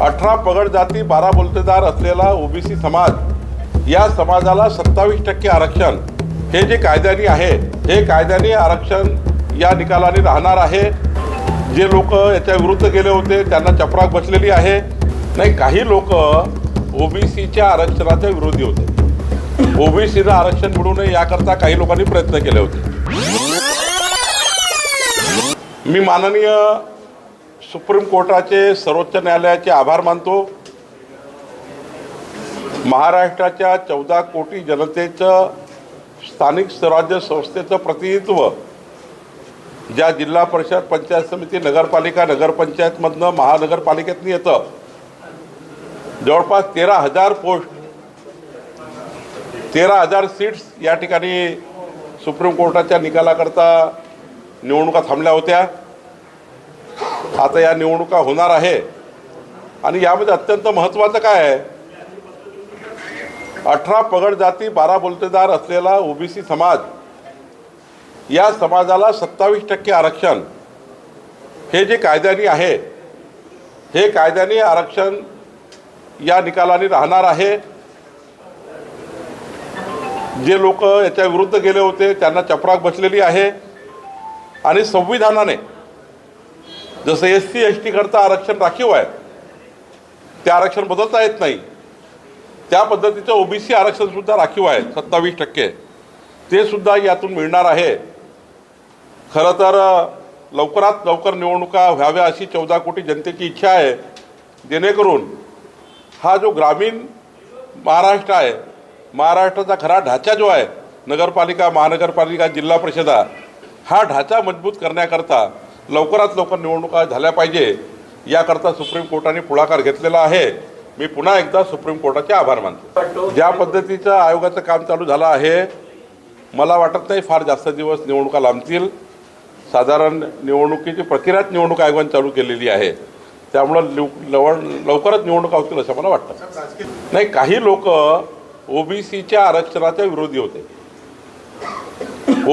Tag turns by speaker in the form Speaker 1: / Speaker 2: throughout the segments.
Speaker 1: अठरा पगड जाती बारा बोलतेदार असलेला ओबीसी समाज या समाजाला सत्तावीस टक्के आरक्षण. हे जे कायद्याने आहे हे कायद्याने आरक्षण या निकालाने राहणार आहे. जे लोक याच्या विरुद्ध गेले होते त्यांना चपराक बसलेली आहे. नाही काही लोक ओबीसीच्या आरक्षणाच्या विरोधी होते. ओबीसीला आरक्षण मिळू नये याकरता काही लोकांनी प्रयत्न केले होते. मी माननीय सुप्रीम कोर्टाचे सर्वोच्च न्यायालयाचे आभार मानतो. महाराष्ट्राच्या चौदा कोटी जनतेचं स्थानिक स्वराज्य संस्थेचं प्रतिनिधित्व ज्या जिल्हा परिषद पंचायत समिती नगरपालिका नगरपंचायतमधनं महानगरपालिकेतनं येतं. जवळपास तेरा हजार पोस्ट तेरा हजार सीट्स या ठिकाणी सुप्रीम कोर्टाच्या निकालाकरता निवडणुका थांबल्या होत्या. आता या निवडणुका होणार आहे. आणि यामध्ये अत्यंत महत्त्वाचं काय आहे? अठरा पगड जाती बारा बोलतेदार असलेला ओबीसी समाज या समाजाला सत्तावीस टक्के आरक्षण हे जे कायद्याने आहे हे कायद्याने आरक्षण या निकालाने राहणार आहे. जे लोक याच्या विरुद्ध गेले होते त्यांना चपराक बसलेली आहे. आणि संविधानाने जसं एस सी एस टी करता आरक्षण राखीव आहे ते आरक्षण बदलता येत नाही. त्या पद्धतीचं ओबीसी आरक्षण सुद्धा राखीव आहे सत्तावीस टक्के. ते सुद्धा यातून मिळणार आहे. खरं तर लवकरात लवकर निवडणुका व्हाव्या अशी चौदा कोटी जनतेची इच्छा आहे. जेणेकरून हा जो ग्रामीण महाराष्ट्र आहे महाराष्ट्राचा खरा ढाचा जो आहे नगरपालिका महानगरपालिका जिल्हा परिषदा हा ढाचा मजबूत करण्याकरता लवकरात लवकर निवडणुका झाल्या पाहिजे याकरता सुप्रीम कोर्टाने पुढाकार घेतलेला आहे. मी पुन्हा एकदा सुप्रीम कोर्टाचे आभार मानतो. ज्या पद्धतीचं आयोगाचं काम चालू झालं आहे मला वाटत नाही फार जास्त दिवस निवडणुका लांबतील. साधारण निवडणुकीची प्रक्रियाच निवडणूक आयोगाने चालू केलेली आहे. त्यामुळं लव- लवण लवकरच निवडणुका होतील असं मला वाटतं. नाही काही लोक ओबीसीच्या आरक्षणाच्या विरोधी होते.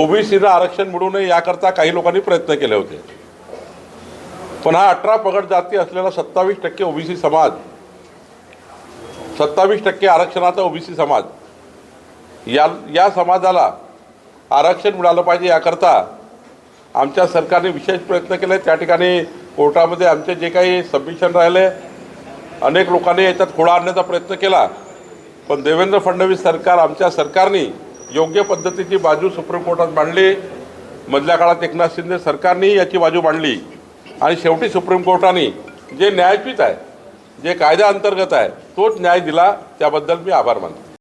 Speaker 1: ओबीसीला आरक्षण मिळू नये याकरता काही लोकांनी प्रयत्न केले होते. पण हा अठरा पगड जाती असलेला सत्तावीस टक्के ओबीसी समाज. सत्तावीस टक्के आरक्षणाचा ओबीसी समाज. या या समाजाला आरक्षण मिळालं पाहिजे याकरता आमच्या सरकारने विशेष प्रयत्न केले. त्या ठिकाणी कोर्टामध्ये आमचे जे काही सबमिशन राहिले अनेक लोकांनी याच्यात खोडा आणण्याचा प्रयत्न केला. पण देवेंद्र फडणवीस सरकार आमच्या सरकारने योग्य पद्धतीची बाजू सुप्रीम कोर्टात मांडली. मधल्या काळात एकनाथ शिंदे सरकारनेही याची बाजू मांडली. आणि शेवटी सुप्रीम कोर्टाने जे न्यायपीठ आहे जे कायद्या अंतर्गत आहे तोच न्याय दिला त्याबद्दल मी आभार मानतो.